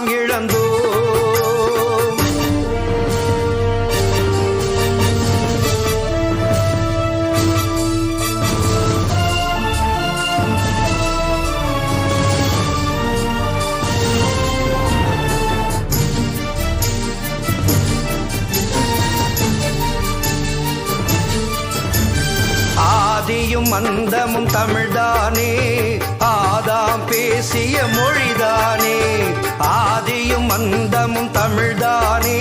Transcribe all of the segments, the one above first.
நாம் இழந்தோம் மந்தமும் தமிழ்தானே. ஆதாம் பேசிய மொழிதானே. ஆதியும் மந்தமும் தமிழ்தானே.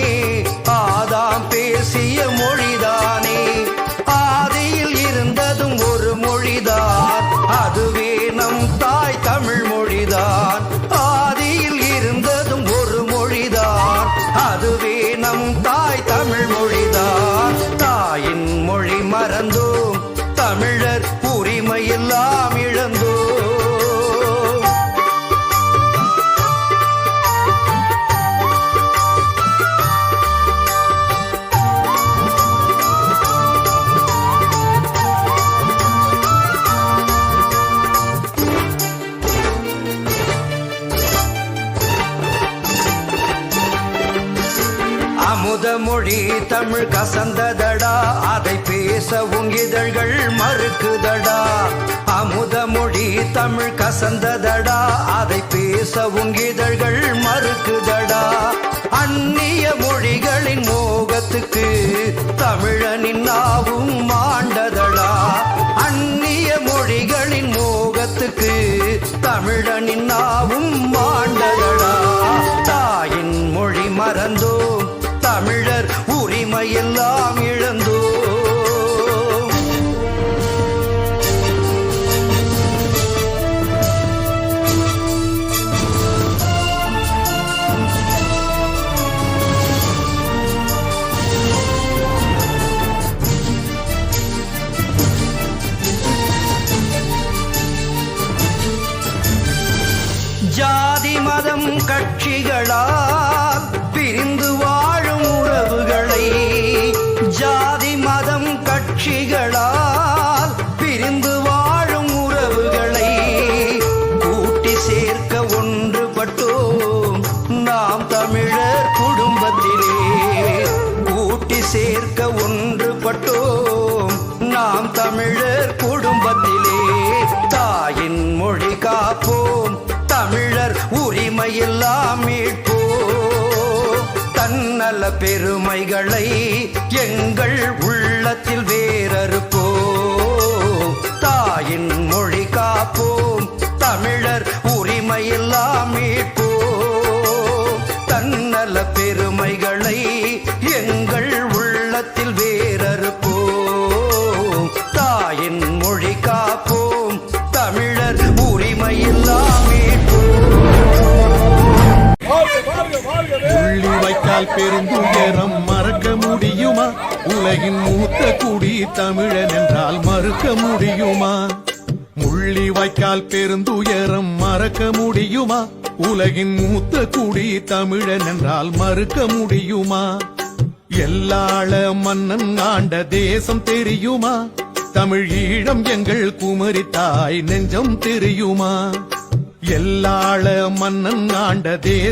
ஆதாம் பேசிய மொழிதானே. ஆதியில் இருந்ததும் ஒரு மொழிதான். அதுவே நம் தாய் தமிழ் மொழிதான். ஆதியில் இருந்ததும் ஒரு மொழிதான். அதுவே நம் தாய் தமிழ் மொழிதான். தாயின் மொழி மறந்தோ எல்லாம் இழந்தோ? அமுத மொழி தமிழ் கசந்ததடா அதை பேச உங்கிதழ்கள் மறுக்குதடா. அமுத மொழி தமிழ் கசந்ததடா. அதை பேச உங்கிதழ்கள் ஜாதி மதம் கட்சிகளால் பிரிந்து வாழும் உறவுகளை ஜாதி மதம் கட்சிகளால் பிரிந்து வாழும் உறவுகளை கூட்டி சேர்க்க ஒன்றுபட்டோம். நாம் தமிழர் குடும்பத்திலே கூட்டி சேர்க்க ஒன்றுபட்டோம். பெருமைகளை எங்கள் உள்ளத்தில் வேறறுப்போம் தாயின் மொழி காப்போம் தமிழர் உரிமையெல்லாம் மீட்போம். தன்னல பெருமைகளை எங்கள் உள்ளத்தில் வேறறுப்போம். தாயின் மொழி காப்போம் தமிழர் உரிமையெல்லாம் மீட்போம். புள்ளி வைக்கால் பெருந்துயரம் உலகின் மூத்த குடி தமிழன் என்றால் மறுக்க முடியுமா? முள்ளி வைக்கால் பெருந்துயரம் மறக்க முடியுமா? உலகின் மூத்த குடி தமிழன் என்றால் மறுக்க முடியுமா? எல்லாள மன்னன் ஆண்ட தேசம் தெரியுமா? தமிழ் ஈழம் எங்கள் குமரி தாய் நெஞ்சம் தெரியுமா? எல்லாள மன்னன் ஆண்ட தேசம்